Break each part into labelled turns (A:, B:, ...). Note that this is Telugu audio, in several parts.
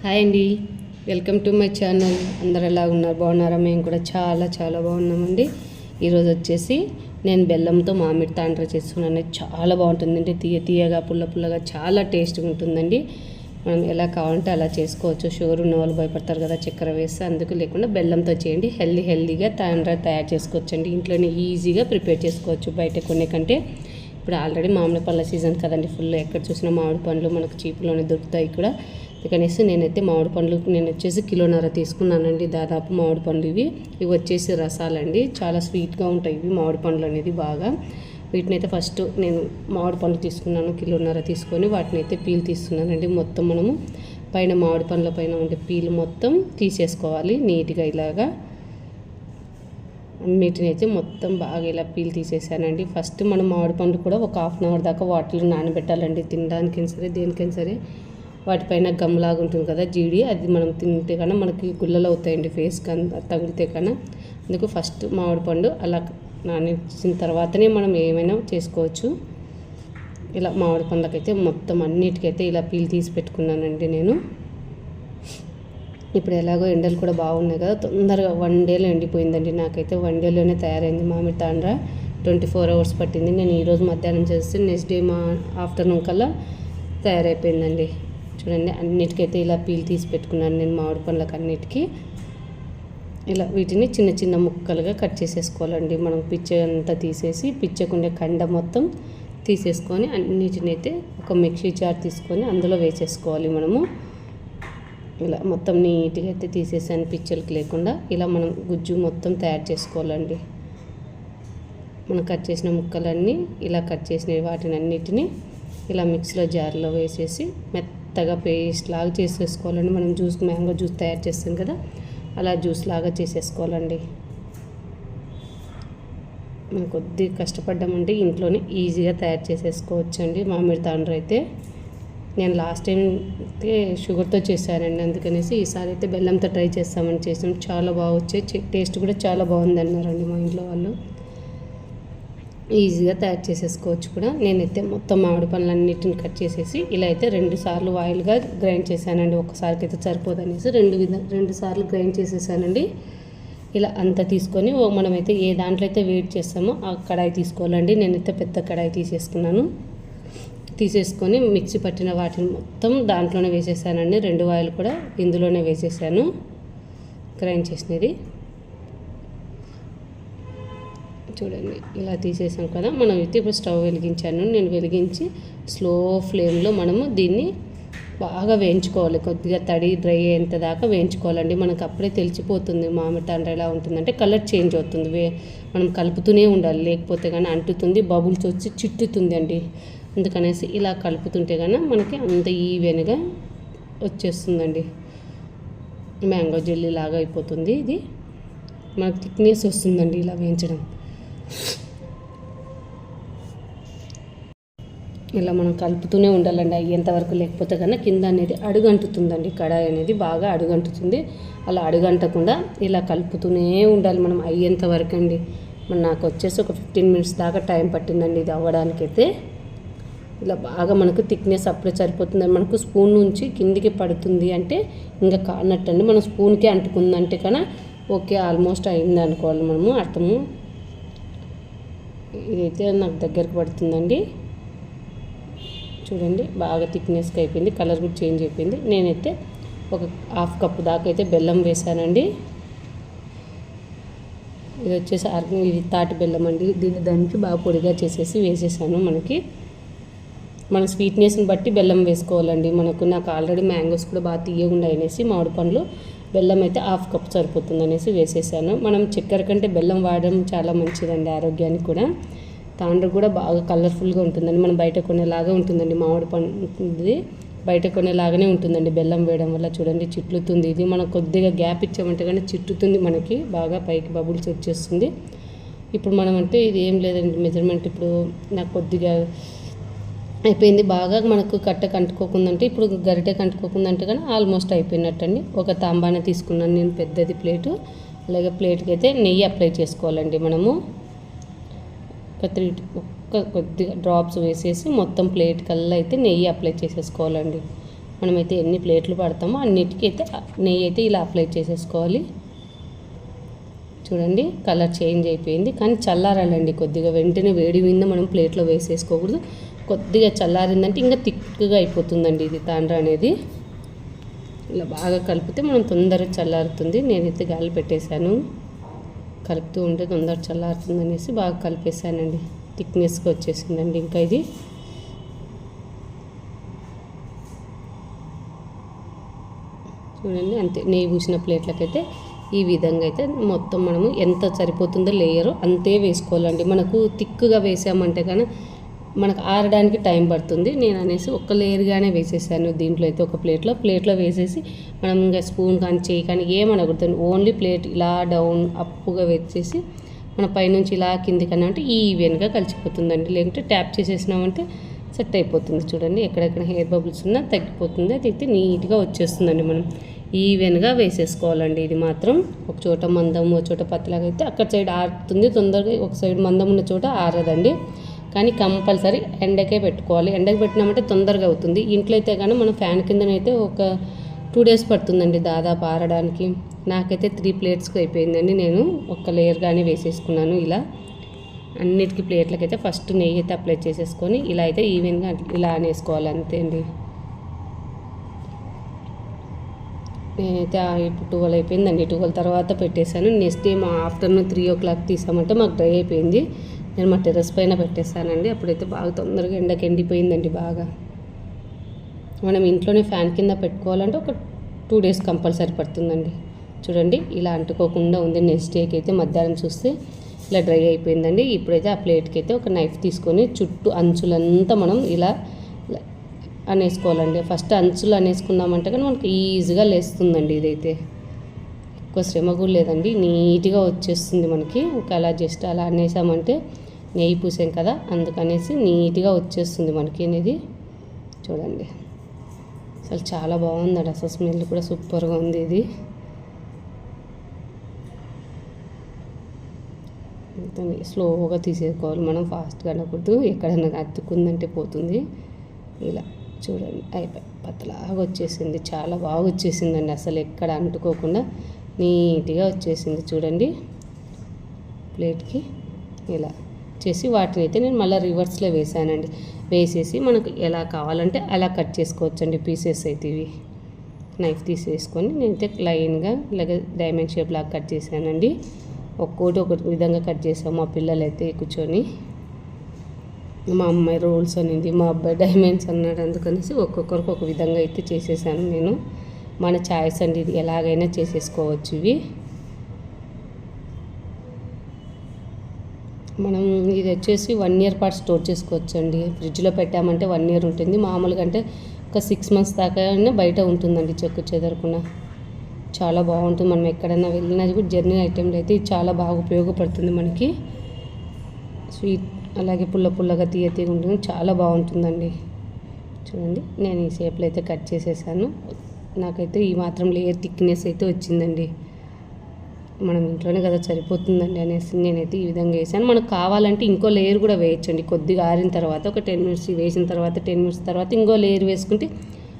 A: హాయ్ అండి. Welcome to my channel. అందరు ఎలా ఉన్నారు? బాగున్నారా? మేము కూడా చాలా చాలా బాగున్నామండి. ఈరోజు వచ్చేసి నేను బెల్లంతో మామిడి తాండ్ర చేస్తున్నాను. చాలా బాగుంటుందండి తీయ తీయగా పుల్ల పుల్లగా చాలా టేస్ట్గా ఉంటుందండి. మనం ఎలా కావాలంటే అలా చేసుకోవచ్చు. షుగర్ ఉన్న వాళ్ళు భయపడతారు కదా చక్కెర వేస్తే అందుకు లేకుండా బెల్లంతో చేయండి. హెల్దీ హెల్దీగా తాండ్ర తయారు చేసుకోవచ్చండి. ఇంట్లోనే ఈజీగా ప్రిపేర్ చేసుకోవచ్చు. బయట కొనే కంటే ఇప్పుడు ఆల్రెడీ మామిడి పళ్ళ సీజన్ కదండి ఫుల్. ఎక్కడ చూసినా మామిడి పండ్లు మనకు చీపులోనే దొరుకుతాయి కూడా అందుకనేసి నేనైతే మామిడి పండ్లు నేను వచ్చేసి కిలోన్నర తీసుకున్నానండి. దాదాపు మామిడి పండ్లు ఇవి. ఇవి వచ్చేసి రసాలండి. చాలా స్వీట్గా ఉంటాయి ఇవి మామిడి పండ్లు అనేది బాగా. వీటిని అయితే ఫస్ట్ నేను మామిడి పండ్లు తీసుకున్నాను కిలోన్నర తీసుకొని వాటిని అయితే పీల్ తీస్తున్నానండి. మొత్తం మనము పైన మామిడి పండ్ల పైన ఉండే పీలు మొత్తం తీసేసుకోవాలి నీట్గా ఇలాగా. అన్నిటిని అయితే మొత్తం బాగా ఇలా పీల్ తీసేసానండి. ఫస్ట్ మనం మామిడి పండు కూడా ఒక హాఫ్ అన్ అవర్ దాకా వాటర్లో నానబెట్టాలండి. తినడానికైనా సరే దేనికైనా సరే. వాటిపైన గమ్లాగా ఉంటుంది కదా జీడి అది మనం తింటే కన్నా మనకి గుల్లలు అవుతాయండి ఫేస్ కన్నా తగిలితే కన్నా. అందుకు ఫస్ట్ మామిడి పండు అలా నానిచ్చిన తర్వాతనే మనం ఏమైనా చేసుకోవచ్చు. ఇలా మామిడి పండ్లకైతే మొత్తం అన్నిటికైతే ఇలా పీల్ తీసి పెట్టుకున్నానండి నేను. ఇప్పుడు ఎలాగో ఎండలు కూడా బాగున్నాయి కదా తొందరగా వన్ డేలో ఎండిపోయిందండి నాకైతే. వన్ డేలోనే తయారైంది మామిడి తాండ్ర. ట్వంటీ ఫోర్ అవర్స్ పట్టింది. నేను ఈరోజు మధ్యాహ్నం చేస్తే నెక్స్ట్ డే మా ఆఫ్టర్నూన్ కల్లా తయారైపోయిందండి. చూడండి అన్నిటికైతే ఇలా పీల్ తీసి పెట్టుకున్నాను నేను మామిడి పండ్లకు అన్నిటికీ ఇలా వీటిని చిన్న చిన్న ముక్కలుగా కట్ చేసేసుకోవాలండి. మనం పిచ్చ అంతా తీసేసి పిచ్చకుండే కండ మొత్తం తీసేసుకొని అన్నిటిని అయితే ఒక మిక్సీ జార్ తీసుకొని అందులో వేసేసుకోవాలి మనము. ఇలా మొత్తం నీట్గా అయితే తీసేసాను పిచ్చలకి లేకుండా. ఇలా మనం గుజ్జు మొత్తం తయారు చేసుకోవాలండి. మనం కట్ చేసిన ముక్కలన్నీ ఇలా కట్ చేసిన వాటిని అన్నిటిని ఇలా మిక్సీలో జార్లో వేసేసి మెత్తగా పేస్ట్ లాగా చేసేసుకోవాలండి. మనం జ్యూస్ మ్యాంగో జ్యూస్ తయారు చేస్తాం కదా అలా జ్యూస్ లాగా చేసేసుకోవాలండి. మనం కొద్దిగా కష్టపడ్డామంటే ఇంట్లోనే ఈజీగా తయారు చేసేసుకోవచ్చండి మామిడి తాండ్ర అయితే. నేను లాస్ట్ టైం అయితే షుగర్తో చేశానండి. అందుకనేసి ఈసారి అయితే బెల్లంతో ట్రై చేస్తామని చేసాం చాలా బాగా వచ్చాయి. టేస్ట్ కూడా చాలా బాగుంది అన్నారండి మా ఇంట్లో వాళ్ళు. ఈజీగా తయారు చేసేసుకోవచ్చు కూడా. నేనైతే మొత్తం మామిడి పండ్లన్నిటిని కట్ చేసేసి ఇలా అయితే రెండు సార్లు ఆయిల్గా గ్రైండ్ చేశానండి. ఒకసారికి అయితే సరిపోదనేసి రెండు విధ రెండు సార్లు గ్రైండ్ చేసేసానండి. ఇలా అంతా తీసుకొని మనమైతే ఏ దాంట్లో అయితే వెయిట్ చేస్తామో ఆ కడాయి తీసుకోవాలండి. నేనైతే పెద్ద కడాయి తీసేసుకున్నాను. తీసేసుకొని మిక్సీ పట్టిన వాటిని మొత్తం దాంట్లోనే వేసేసానండి. రెండు ఆయిల్ కూడా ఇందులోనే వేసేసాను. గ్రైండ్ చేసినది. చూడండి ఇలా తీసేసాం కదా. మనం అయితే ఇప్పుడు స్టవ్ వెలిగించాను. నేను వెలిగించి స్లో ఫ్లేమ్లో మనము దీన్ని బాగా వేయించుకోవాలి. కొద్దిగా తడి డ్రై అయ్యేంత దాకా వేయించుకోవాలండి. మనకు అప్పుడే తెలిసిపోతుంది మామిడి తండ్రి ఎలా ఉంటుందంటే కలర్ చేంజ్ అవుతుంది. వే మనం కలుపుతూనే ఉండాలి. లేకపోతే కానీ అంటుతుంది బబుల్స్ వచ్చి చిట్టుతుంది అండి అందుకనేసి ఇలా కలుపుతుంటే కానీ మనకి అంత ఈవెన్గా వచ్చేస్తుందండి. మ్యాంగో జెల్లీ లాగా అయిపోతుంది ఇది. మనకు థిక్నెస్ వస్తుందండి ఇలా వేయించడం. ఇలా మనం కలుపుతూనే ఉండాలండి. అయ్యేంతవరకు లేకపోతే కన్నా కింద అనేది అడుగంటుతుందండి. కడాయి అనేది బాగా అడుగంటుతుంది. అలా అడుగంటకుండా ఇలా కలుపుతూనే ఉండాలి మనం అయ్యేంత వరకు అండి మన నాకు వచ్చేసి ఒక ఫిఫ్టీన్ మినిట్స్ దాకా టైం పట్టిందండి ఇది అవ్వడానికైతే. ఇలా బాగా మనకు థిక్నెస్ అప్పుడే సరిపోతుంది మనకు స్పూన్ నుంచి కిందికి పడుతుంది అంటే ఇంకా కానట్టండి. మనం స్పూన్కే అంటుకుందంటే కన్నా ఓకే ఆల్మోస్ట్ అయింది అనుకోవాలి మనము అర్థము. ఇదైతే నాకు దగ్గరకు పడుతుందండి. చూడండి బాగా థిక్నెస్గా అయిపోయింది కలర్ కూడా చేంజ్ అయిపోయింది. నేనైతే ఒక హాఫ్ కప్ దాకా అయితే బెల్లం వేసానండి. ఇది వచ్చేసి ఇది తాటి బెల్లం అండి. దీన్ని దానికి బాగా పొడిగా చేసేసి వేసేసాను మనకి. మన స్వీట్నెస్ని బట్టి బెల్లం వేసుకోవాలండి. మనకు నాకు ఆల్రెడీ మ్యాంగోస్ కూడా బాగా తీయకుండా అనేసి మామిడి పండ్లు బెల్లం అయితే హాఫ్ కప్ సరిపోతుంది అనేసి వేసేసాను. మనం చక్కెర కంటే బెల్లం వాడడం చాలా మంచిదండి ఆరోగ్యానికి కూడా. తాండ్ర కూడా బాగా కలర్ఫుల్గా ఉంటుందండి. మనం బయట కొనేలాగా ఉంటుందండి మామిడి పండుది. బయట కొనేలాగానే ఉంటుందండి బెల్లం వేయడం వల్ల. చూడండి చిట్లుతుంది ఇది. మనం కొద్దిగా గ్యాప్ ఇచ్చామంటే కానీ చిట్టుతుంది మనకి. బాగా పైకి బబుల్స్ వచ్చేస్తుంది. ఇప్పుడు మనం అంటే ఇది ఏం లేదండి. మెజర్మెంట్ ఇప్పుడు నాకు కొద్దిగా అయిపోయింది. బాగా మనకు కట్ట కంటుకోకుందంటే ఇప్పుడు గరిటె కంటుకోకుందంటే కానీ ఆల్మోస్ట్ అయిపోయినట్టండి. ఒక తాంబానే తీసుకున్నాను నేను పెద్దది ప్లేటు. అలాగే ప్లేట్కి అయితే నెయ్యి అప్లై చేసుకోవాలండి మనము. ఒక త్రీ ఒక్క కొద్దిగా డ్రాప్స్ వేసేసి మొత్తం ప్లేట్ కల్లా అయితే నెయ్యి అప్లై చేసేసుకోవాలండి. మనమైతే ఎన్ని ప్లేట్లు పడతామో అన్నిటికీ అయితే నెయ్యి అయితే ఇలా అప్లై చేసేసుకోవాలి. చూడండి కలర్ చేంజ్ అయిపోయింది. కానీ చల్లారాలండి కొద్దిగా. వెంటనే వేడి మీద మనం ప్లేట్లో వేసేసుకోకూడదు. కొద్దిగా చల్లారిందంటే ఇంకా థిక్గా అయిపోతుందండి ఇది తాండ్ర అనేది. ఇలా బాగా కలిపితే మనం తొందరగా చల్లారుతుంది. నేనైతే గాలి పెట్టేశాను. కలుపుతూ ఉంటే తొందరగా చల్లారుతుంది అనేసి బాగా కలిపేశానండి. థిక్నెస్గా వచ్చేసిందండి ఇంకా ఇది. చూడండి అంతే నెయ్యి పూసిన ప్లేట్లకైతే ఈ విధంగా అయితే మొత్తం మనము ఎంత సరిపోతుందో లేయరో అంతే వేసుకోవాలండి. మనకు థిక్గా వేసామంటే కానీ మనకు ఆరడానికి టైం పడుతుంది. నేను అనేసి ఒక లేయర్గానే వేసేసాను. దీంట్లో అయితే ఒక ప్లేట్లో. ప్లేట్లో వేసేసి మనం ఇంకా స్పూన్ కానీ చేయి కానీ ఏమనకూడదు ఓన్లీ ప్లేట్ ఇలా డౌన్ అప్పుగా వేసేసి మన పైనుంచి ఇలా కిందికన్నా అంటే ఈవెన్గా కలిసిపోతుందండి. లేకుంటే ట్యాప్ చేసేసినామంటే సెట్ అయిపోతుంది చూడండి. ఎక్కడెక్కడ హెయిర్ బబుల్స్ ఉన్నా తగ్గిపోతుంది. అది అయితే నీట్గా వచ్చేస్తుందండి మనం. ఈవెన్గా వేసేసుకోవాలండి. ఇది మాత్రం ఒక చోట మందం ఒక చోట పత్తిలాగా అయితే అక్కడ సైడ్ ఆరుతుంది. తొందరగా ఒక సైడ్ మందం ఉన్న చోట ఆరదండి. కానీ కంపల్సరీ ఎండకే పెట్టుకోవాలి. ఎండకి పెట్టినామంటే తొందరగా అవుతుంది. ఇంట్లో అయితే కానీ మనం ఫ్యాన్ కిందనైతే ఒక టూ డేస్ పడుతుందండి దాదాపు ఆరడానికి. నాకైతే త్రీ ప్లేట్స్కి అయిపోయిందండి. నేను ఒక లేయర్ కానీ వేసేసుకున్నాను ఇలా. అన్నిటికీ ప్లేట్లకైతే ఫస్ట్ నెయ్యి అయితే అప్లై చేసేసుకొని ఇలా అయితే ఈవెన్గా ఇలా అనేసుకోవాలి అంతే అండి నేనైతే ఇప్పుడు ట్వెల్వ్ అయిపోయిందండి. ట్వెల్వ్ తర్వాత పెట్టేశాను. నెక్స్ట్ డే మా ఆఫ్టర్నూన్ త్రీ ఓ క్లాక్ తీసామంటే మాకు డ్రై అయిపోయింది. నేను మా టెర్రస్ పైన పెట్టేశానండి. అప్పుడైతే బాగా తొందరగా ఎండకి ఎండిపోయిందండి బాగా. మనం ఇంట్లోనే ఫ్యాన్ కింద పెట్టుకోవాలంటే ఒక టూ డేస్ కంపల్సరీ పడుతుందండి. చూడండి ఇలా అంటుకోకుండా ఉంది. నెక్స్ట్ డేకి అయితే మధ్యాహ్నం చూస్తే ఇలా డ్రై అయిపోయిందండి. ఇప్పుడైతే ఆ ప్లేట్కి అయితే ఒక నైఫ్ తీసుకొని చుట్టూ అంచులంతా మనం ఇలా అనేసుకోవాలండి. ఫస్ట్ అంచులు అనేసుకున్నామంటే కానీ మనకి ఈజీగా లేస్తుందండి ఇదైతే. ఎక్కువ శ్రమ కూడా లేదండి. నీట్గా వచ్చేస్తుంది మనకి. ఒక అలా జస్ట్ అలా అనేసామంటే నెయ్యి పూసాం కదా అందుకనేసి నీట్గా వచ్చేస్తుంది మనకి అనేది. చూడండి. అసలు చాలా బాగుందండి అసలు స్మెల్ కూడా సూపర్గా ఉంది ఇది. స్లోగా తీసేసుకోవాలి మనం ఫాస్ట్గా అనకూడదు ఎక్కడైనా అతుక్కుందంటే పోతుంది. ఇలా చూడండి అయిపోయి పతలాగా వచ్చేసింది చాలా బాగా వచ్చేసిందండి అసలు ఎక్కడ అంటుకోకుండా నీట్గా వచ్చేసింది చూడండి. ప్లేట్కి ఇలా చేసి వాటిని అయితే నేను మళ్ళీ రివర్స్లో వేసానండి వేసేసి మనకు ఎలా కావాలంటే అలా కట్ చేసుకోవచ్చండి పీసెస్ అయితే ఇవి. నైఫ్ తీసేసుకొని నేనైతే లైన్గా ఇలాగే డైమండ్ షేప్ లాగా కట్ చేశానండి. ఒక్కోటి ఒక విధంగా కట్ చేసాము మా పిల్లలు అయితే కూర్చొని. మా అమ్మాయి రోల్స్ అనింది మా అబ్బాయి డైమండ్స్ అన్నాడు అందుకనేసి ఒక్కొక్కరికి ఒక విధంగా అయితే చేసేసాను నేను. మన ఛాయిస్ అండి ఇది ఎలాగైనా చేసేసుకోవచ్చు ఇవి. మనం ఇది వచ్చేసి వన్ ఇయర్ పాటు స్టోర్ చేసుకోవచ్చండి. ఫ్రిడ్జ్లో పెట్టామంటే వన్ ఇయర్ ఉంటుంది. మామూలుగా అంటే ఒక సిక్స్ మంత్స్ దాకా బయట ఉంటుందండి చెక్కు చెదరకుండా. చాలా బాగుంటుంది. మనం ఎక్కడైనా వెళ్ళినా కూడా జర్నీ ఐటెంలో అయితే ఇది చాలా బాగా ఉపయోగపడుతుంది మనకి. స్వీట్ అలాగే పుల్ల పుల్లగా తీయ తీయ ఉంటుంది. చాలా బాగుంటుందండి. చూడండి. నేను ఈ షేప్లో అయితే కట్ చేసేసాను. నాకైతే ఈ మాత్రం లేయర్ థిక్నెస్ అయితే వచ్చిందండి. మనం ఇంట్లోనే కదా సరిపోతుందండి అనేసి నేనైతే ఈ విధంగా వేసాను మనకు కావాలంటే ఇంకో లేయర్ కూడా వేయచ్చండి. కొద్దిగా ఆరిన తర్వాత ఒక టెన్ మినిట్స్ వేసిన తర్వాత టెన్ మినిట్స్ తర్వాత ఇంకో లేయర్ వేసుకుంటే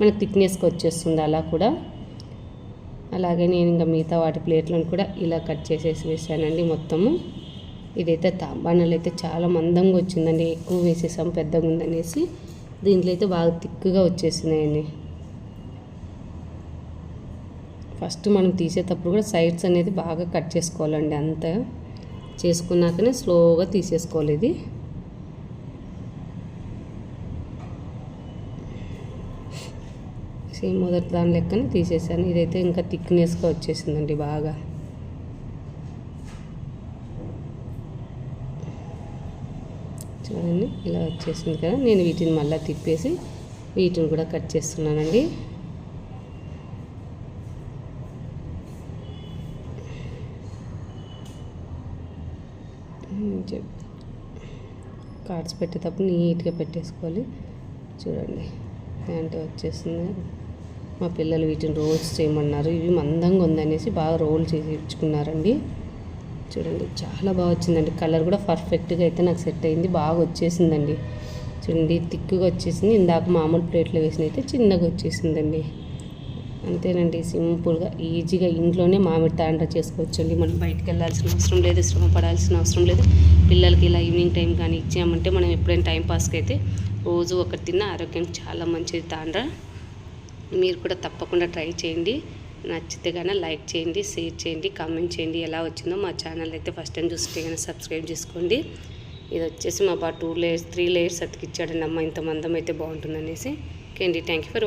A: మనకు థిక్నెస్కి వచ్చేస్తుంది అలా కూడా. అలాగే నేను ఇంకా మిగతా వాటి ప్లేట్లను కూడా ఇలా కట్ చేసేసి వేసానండి మొత్తము. ఇదైతే తాంబాణాలు అయితే చాలా మందంగా వచ్చిందండి. ఎక్కువ వేసేసాం పెద్దగా ఉందనేసి. దీంట్లో అయితే బాగా తిక్కుగా వచ్చేసినాయండి. ఫస్ట్ మనం తీసేటప్పుడు కూడా సైడ్స్ అనేది బాగా కట్ చేసుకోవాలండి అంతా. చేసుకున్నాకనే స్లోగా తీసేసుకోవాలి ఇది. సేమ్ మొదటి దాని లెక్కనే తీసేసాను. ఇదైతే ఇంకా థిక్నెస్గా వచ్చేసిందండి బాగా. చూడండి ఇలా వచ్చేసింది కదా. నేను వీటిని మళ్ళీ తిప్పేసి వీటిని కూడా కట్ చేస్తున్నానండి. కార్డ్స్ పెట్టేటప్పుడు నీట్గా పెట్టేసుకోవాలి. చూడండి. ప్యాంట్ వచ్చేసింది. మా పిల్లలు వీటిని రోల్స్ చేయమన్నారు. ఇవి మందంగా ఉందనేసి బాగా రోల్ చేసి ఇచ్చుకున్నారండి. చూడండి చాలా బాగా వచ్చిందండి. కలర్ కూడా పర్ఫెక్ట్గా అయితే నాకు సెట్ అయింది. బాగా వచ్చేసిందండి. చూడండి తిక్కుగా వచ్చేసింది. ఇందాక మామూలు ప్లేట్లో వేసిన అయితే చిన్నగా వచ్చేసిందండి. అంతేనండి సింపుల్గా ఈజీగా ఇంట్లోనే మామిడి తాండ్ర చేసుకోవచ్చండి. మనం బయటకు వెళ్ళాల్సిన అవసరం లేదు శ్రమ పడాల్సిన అవసరం లేదు. పిల్లలకి ఇలా ఈవినింగ్ టైం కానీ ఇచ్చామంటే మనం ఎప్పుడైనా టైం పాస్కి అయితే రోజు ఒకటి తిన్న ఆరోగ్యం చాలా మంచిది తాండ్ర. మీరు కూడా తప్పకుండా ట్రై చేయండి. నచ్చితే కానీ లైక్ చేయండి షేర్ చేయండి కామెంట్ చేయండి. ఎలా వచ్చిందో మా ఛానల్ అయితే ఫస్ట్ టైం చూస్తే కానీ సబ్స్క్రైబ్ చేసుకోండి. ఇది వచ్చేసి మా బా టూ లేయర్స్ త్రీ లేయర్స్ అతికిచ్చాడండి. అమ్మ ఇంత మందం అయితే బాగుంటుందనేసి. ఓకే అండి థ్యాంక్ యూ ఫర్